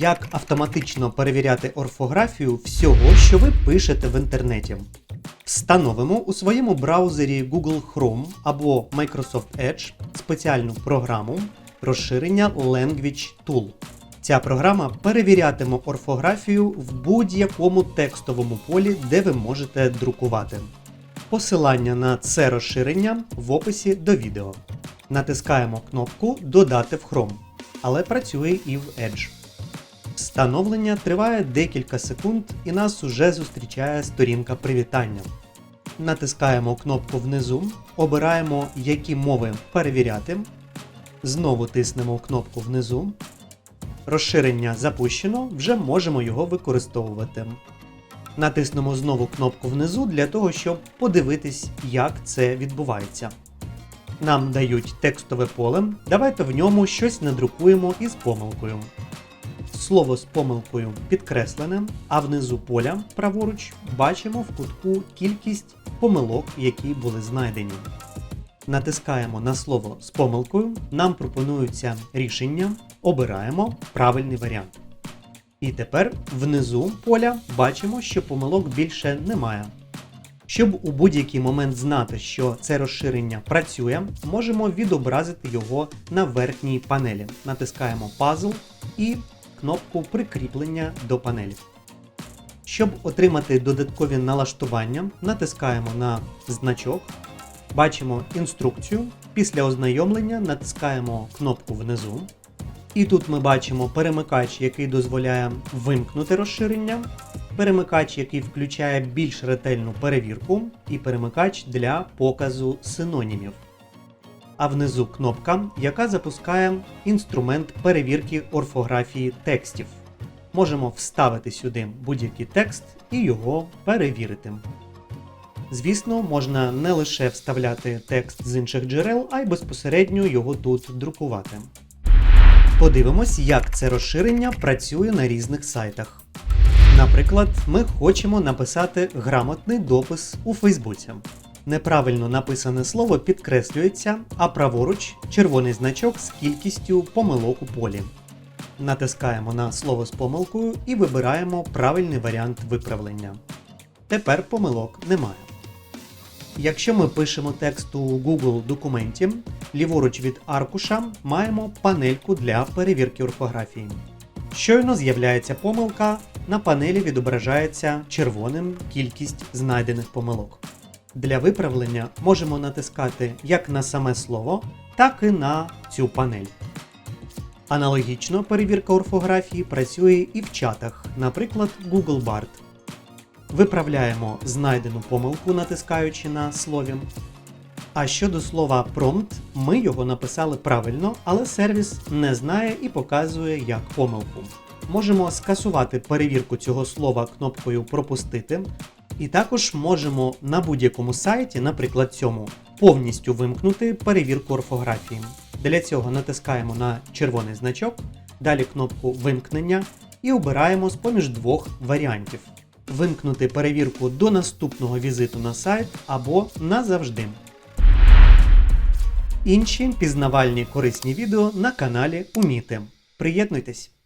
Як автоматично перевіряти орфографію всього, що ви пишете в інтернеті. Встановимо у своєму браузері Google Chrome або Microsoft Edge спеціальну програму розширення Language Tool. Ця програма перевірятиме орфографію в будь-якому текстовому полі, де ви можете друкувати. Посилання на це розширення в описі до відео. Натискаємо кнопку Додати в Chrome, але працює і в Edge. Встановлення триває декілька секунд і нас уже зустрічає сторінка привітання. Натискаємо кнопку внизу, обираємо, які мови перевіряти. Знову тиснемо кнопку внизу. Розширення запущено, вже можемо його використовувати. Натиснемо знову кнопку внизу для того, щоб подивитись, як це відбувається. Нам дають текстове поле, давайте в ньому щось надрукуємо із помилкою. Слово з помилкою підкреслене, а внизу поля праворуч бачимо в кутку кількість помилок, які були знайдені. Натискаємо на слово з помилкою, нам пропонуються рішення, обираємо правильний варіант. І тепер внизу поля бачимо, що помилок більше немає. Щоб у будь-який момент знати, що це розширення працює, можемо відобразити його на верхній панелі. Натискаємо пазл і кнопку прикріплення до панелі. Щоб отримати додаткові налаштування, натискаємо на значок, бачимо інструкцію. Після ознайомлення натискаємо кнопку внизу. І тут ми бачимо перемикач, який дозволяє вимкнути розширення, перемикач, який включає більш ретельну перевірку, і перемикач для показу синонімів. А внизу кнопка, яка запускає інструмент перевірки орфографії текстів. Можемо вставити сюди будь-який текст і його перевірити. Звісно, можна не лише вставляти текст з інших джерел, а й безпосередньо його тут друкувати. Подивимось, як це розширення працює на різних сайтах. Наприклад, ми хочемо написати грамотний допис у Фейсбуці. Неправильно написане слово підкреслюється, а праворуч червоний значок з кількістю помилок у полі. Натискаємо на слово з помилкою і вибираємо правильний варіант виправлення. Тепер помилок немає. Якщо ми пишемо текст у Google документі, ліворуч від аркуша маємо панельку для перевірки орфографії. Щойно з'являється помилка, на панелі відображається червоним кількість знайдених помилок. Для виправлення можемо натискати як на саме слово, так і на цю панель. Аналогічно перевірка орфографії працює і в чатах, наприклад, Google Bard. Виправляємо знайдену помилку, натискаючи на слові. А щодо слова prompt, ми його написали правильно, але сервіс не знає і показує як помилку. Можемо скасувати перевірку цього слова кнопкою Пропустити. І також можемо на будь-якому сайті, наприклад, цьому, повністю вимкнути перевірку орфографії. Для цього натискаємо на червоний значок, далі кнопку Вимкнення і обираємо з поміж двох варіантів: вимкнути перевірку до наступного візиту на сайт або назавжди. Інші пізнавальні корисні відео на каналі Уміти. Приєднуйтесь!